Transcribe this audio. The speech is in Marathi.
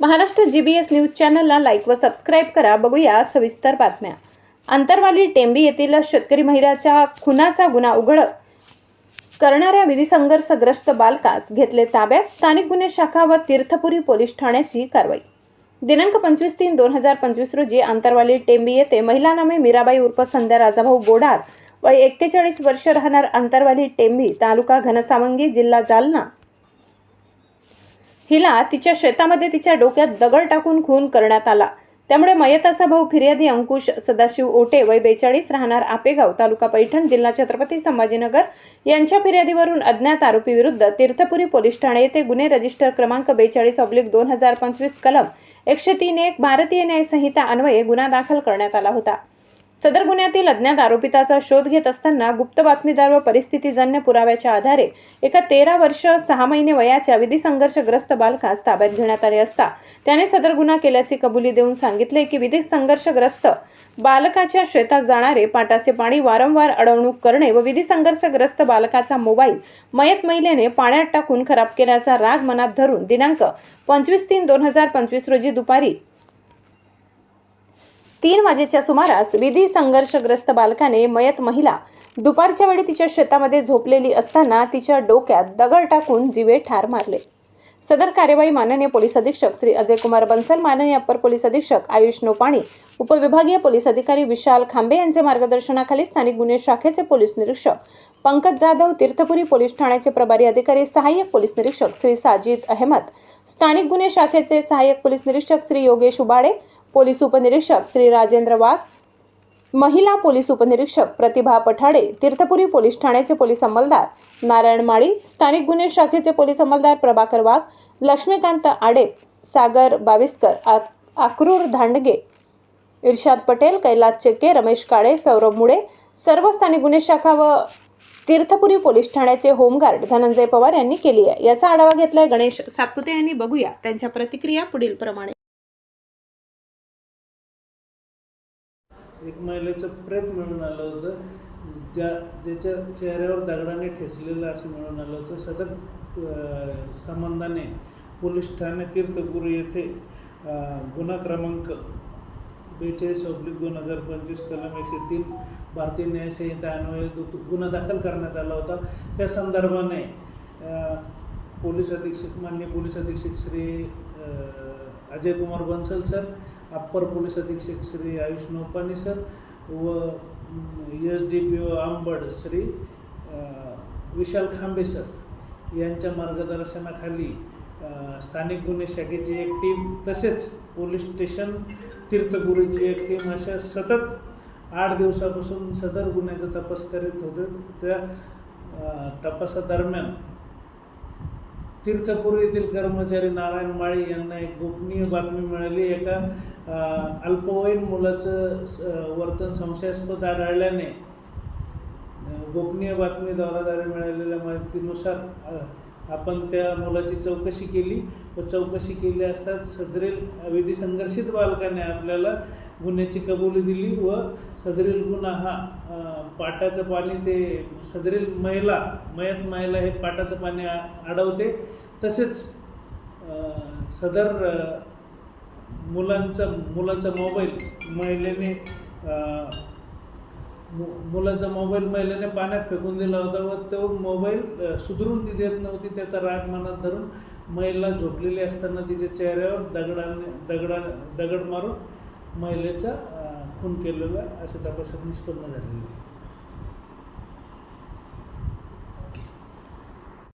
Maharashtra G B S news चॅनलला लाईक व सबस्क्राईब करा. बघूया सविस्तर बातम्या. आंतरवाली टेंबी येथील शेतकरी महिलाच्या खुनाचा गुन्हा उघड करणाऱ्या विधी संघर्षग्रस्त बालकास घेतले ताब्यात. स्थानिक गुन्हे शाखा व तीर्थपुरी पोलीस ठाण्याची कारवाई. दिनांक पंचवीस तीन दोन हजार पंचवीस रोजी आंतरवाली टेंबी येथे महिला नामे मीराबाई उर्फ संध्या राजाभाऊ बोडार व एक्केचाळीस वर्ष राहणार आंतरवाली टेंबी तालुका घनसावंगी जिल्हा जालना. हिला तिच्या शेतामध्ये तिच्या डोक्यात दगड टाकून खून करण्यात आला. त्यामुळे मयताचा भाऊ फिर्यादी अंकुश सदाशिव ओटे वय बेचाळीस राहणार आपेगाव तालुका पैठण जिल्हा छत्रपती संभाजीनगर यांच्या फिर्यादीवरून अज्ञात आरोपीविरुद्ध तीर्थपुरी पोलीस ठाणे येथे गुन्हे रजिस्टर क्रमांक बेचाळीस ऑब्लिक दोन हजार पंचवीस कलम एकशे तीन एक भारतीय न्यायसंहिता अन्वये गुन्हा दाखल करण्यात आला होता. सदर गुन्ह्यातील अज्ञात आरोपिताचा शोध घेत असताना गुप्त बातमीदार व परिस्थितीजन्य पुराव्याच्या आधारे एका तेरा वर्ष सहा महिने वयाच्या विधी संघर्षग्रस्त बालकास ताब्यात घेण्यात आले असता त्याने सदर गुन्हा केल्याची कबुली देऊन सांगितले की विधी संघर्षग्रस्त बालकाच्या शेतात जाणारे पाटाचे पाणी वारंवार अडवणूक करणे व विधी संघर्षग्रस्त बालकाचा मोबाईल मयत महिलेने पाण्यात टाकून खराब केल्याचा राग मनात धरून दिनांक पंचवीस तीन दोन हजार पंचवीस रोजी दुपारी तीन वाजेच्या सुमारास विधी संघर्षग्रस्त बालकाने मयत महिला दुपारच्या वेळी तिच्या शेतामध्ये झोपलेली असताना तिच्या डोक्यात दगड टाकून जिवे ठार मारले. सदर कार्यवाही माननीय पोलीस अधीक्षक श्री अजय कुमार बन्सल माननीय अप्पर पोलीस अधीक्षक आयुष नोपाणी उपविभागीय पोलीस अधिकारी विशाल खांबे यांचे मार्गदर्शनाखाली स्थानिक गुन्हे शाखेचे पोलीस निरीक्षक पंकज जाधव तीर्थपुरी पोलीस ठाण्याचे प्रभारी अधिकारी सहाय्यक पोलीस निरीक्षक श्री साजिद अहमद स्थानिक गुन्हे शाखेचे सहाय्यक पोलीस निरीक्षक श्री योगेश उबाडे पोलीस उपनिरीक्षक श्री राजेंद्र वाघ महिला पोलीस उपनिरीक्षक प्रतिभा पठाडे तीर्थपुरी पोलीस ठाण्याचे पोलीस अंमलदार नारायण माळी स्थानिक गुन्हे शाखेचे पोलीस अंमलदार प्रभाकर वाघ लक्ष्मीकांत आडे सागर बाविस्कर आक्रूर धांडगे इर्शाद पटेल कैलास चेके रमेश काळे सौरभ मुळे सर्व स्थानिक गुन्हे शाखा व तीर्थपुरी पोलीस ठाण्याचे होमगार्ड धनंजय पवार यांनी केली आहे. याचा आढावा घेतलाय गणेश सातपुते यांनी. बघूया त्यांच्या प्रतिक्रिया पुढील प्रमाणे एक महिलेचं प्रेत मिळून आलं होतं. ज्या ज्याच्या चेहऱ्यावर दगडाने ठेचलेलं असं मिळून आलं होतं. सदर संबंधाने पोलीस ठाणे तीर्थपूर येथे गुन्हा क्रमांक बेचाळीस ऑब्लिक दोन हजार पंचवीस कलम एकशे तीन भारतीय न्यायसंहिता अन्वये दु- गुन्हा दाखल करण्यात आला होता. त्या संदर्भाने पोलीस अधीक्षक माननीय पोलीस अधीक्षक Shri Ajay Kumar Bansal sir upper police अधीक्षक श्री आयुष नोपानी सर व S D P O Ambad Shri Vishal Khambe sir यांच्या मार्गदर्शनाखाली स्थानिक गुन्हे शाखेची एक टीम तसेच पोलीस स्टेशन तीर्थपुरीची एक टीम अशा सतत आठ दिवसापासून सदर गुन्ह्याचा तपास करीत होते. त्या तपासादरम्यान तीर्थपूर येथील कर्मचारी नारायण माळी यांना एक गोपनीय बातमी मिळाली. एका अल्पवयीन मुलाचं स- वर्तन संशयास्पद आढळल्याने गोपनीय गोपनीय बातमीद्वाराद्वारे मिळालेल्या माहितीनुसार आपण त्या मुलाची चौकशी केली. व चौकशी केली असता सदरील विधी संघर्षित बालकाने आपल्याला गुन्ह्याची कबुली दिली व सदरील गुन्हा हा पाटाचं पाणी ते सदरील महिला मयत महिला हे पाटाचं पाणी आ- अडवते. तसेच सदर मुलांचा मुलाचा मोबाईल महिलेने मु- मुलाचा मोबाईल महिलेने पाण्यात फेकून दिला होता व तो मोबाईल सुधरून ती देत नव्हती. त्याचा राग मनात धरून महिला झोपलेली असताना तिच्या चेहऱ्यावर दगडाने दगडा दगड मारून महिलेचा खून केलेला असे तपासात निष्पन्न झालेलं आहे.